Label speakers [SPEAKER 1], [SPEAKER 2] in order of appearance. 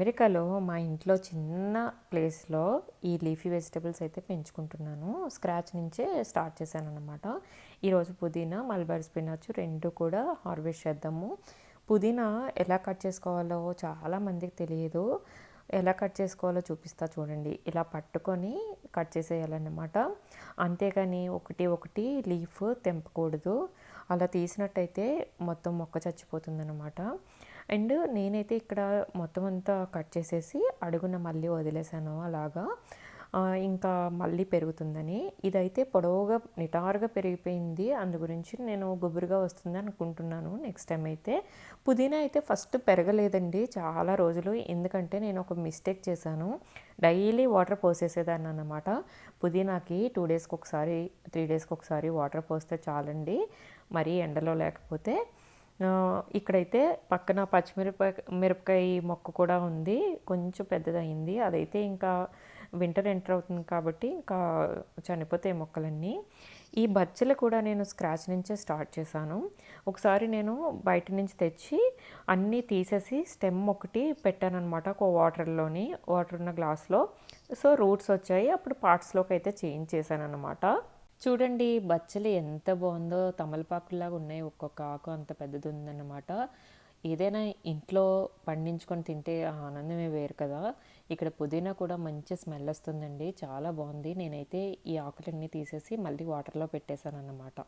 [SPEAKER 1] అమెరికాలో మా ఇంట్లో చిన్న ప్లేస్లో ఈ లీఫీ వెజిటబుల్స్ అయితే పెంచుకుంటున్నాను. స్క్రాచ్ నుంచే స్టార్ట్ చేశాను అనమాట ఈరోజు పుదీనా మల్బరీ స్పినాచ్ రెండు కూడా హార్వెస్ట్ చేద్దాము. పుదీనా ఎలా కట్ చేసుకోవాలో చాలా మందికి తెలియదు. ఎలా కట్ చేసుకోవాలో చూపిస్తా చూడండి. ఇలా పట్టుకొని కట్ చేసేయాలన్నమాట. అంతేగాని ఒకటి ఒకటి లీఫ్ తెంపకూడదు. అలా తీసినట్టయితే మొత్తం మొక్క చచ్చిపోతుందన్నమాట. అండ్ నేనైతే ఇక్కడ మొత్తం అంతా కట్ చేసేసి అడుగున మళ్ళీ వదిలేసాను. అలాగా ఇంకా మళ్ళీ పెరుగుతుందని. ఇదైతే పొడవుగా నిటారుగా పెరిగిపోయింది. అందు గురించి నేను గుబురుగా వస్తుంది అనుకుంటున్నాను నెక్స్ట్ టైం అయితే. పుదీనా అయితే ఫస్ట్ పెరగలేదండి చాలా రోజులు. ఎందుకంటే నేను ఒక మిస్టేక్ చేశాను. డైలీ వాటర్ పోసేసేదాన్ని అన్నమాట. పుదీనాకి టూ డేస్కి ఒకసారి త్రీ డేస్కి ఒకసారి వాటర్ పోస్తే చాలండి. మరీ ఎండలో లేకపోతే ఇక్కడైతే పక్కన పచ్చిమిరపకాయ మిరపకాయ మొక్క కూడా ఉంది. కొంచెం పెద్దదయింది. అదైతే ఇంకా వింటర్ ఎంటర్ అవుతుంది కాబట్టి ఇంకా చనిపోతాయి మొక్కలన్నీ. ఈ బచ్చలు కూడా నేను స్క్రాచ్ నుంచే స్టార్ట్ చేశాను. ఒకసారి నేను బయట నుంచి తెచ్చి అన్నీ తీసేసి స్టెమ్ ఒకటి పెట్టానమాట ఒక వాటర్లోని వాటర్ ఉన్న గ్లాస్లో. సో రూట్స్ వచ్చాయి. అప్పుడు పార్ట్స్లోకి అయితే చేంజ్ చేశాను అనమాట చూడండి బచ్చలు ఎంత బాగుందో తమలపాకులాగా ఉన్నాయి. ఒక్కొక్క ఆకు అంత పెద్దది ఉందన్నమాట ఏదైనా ఇంట్లో పండించుకొని తింటే ఆ ఆనందమే వేరు కదా. ఇక్కడ పుదీనా కూడా మంచి స్మెల్ వస్తుందండి. చాలా బాగుంది. నేనైతే ఈ ఆకులన్నీ తీసేసి మళ్ళీ వాటర్లో పెట్టేశాను అన్నమాట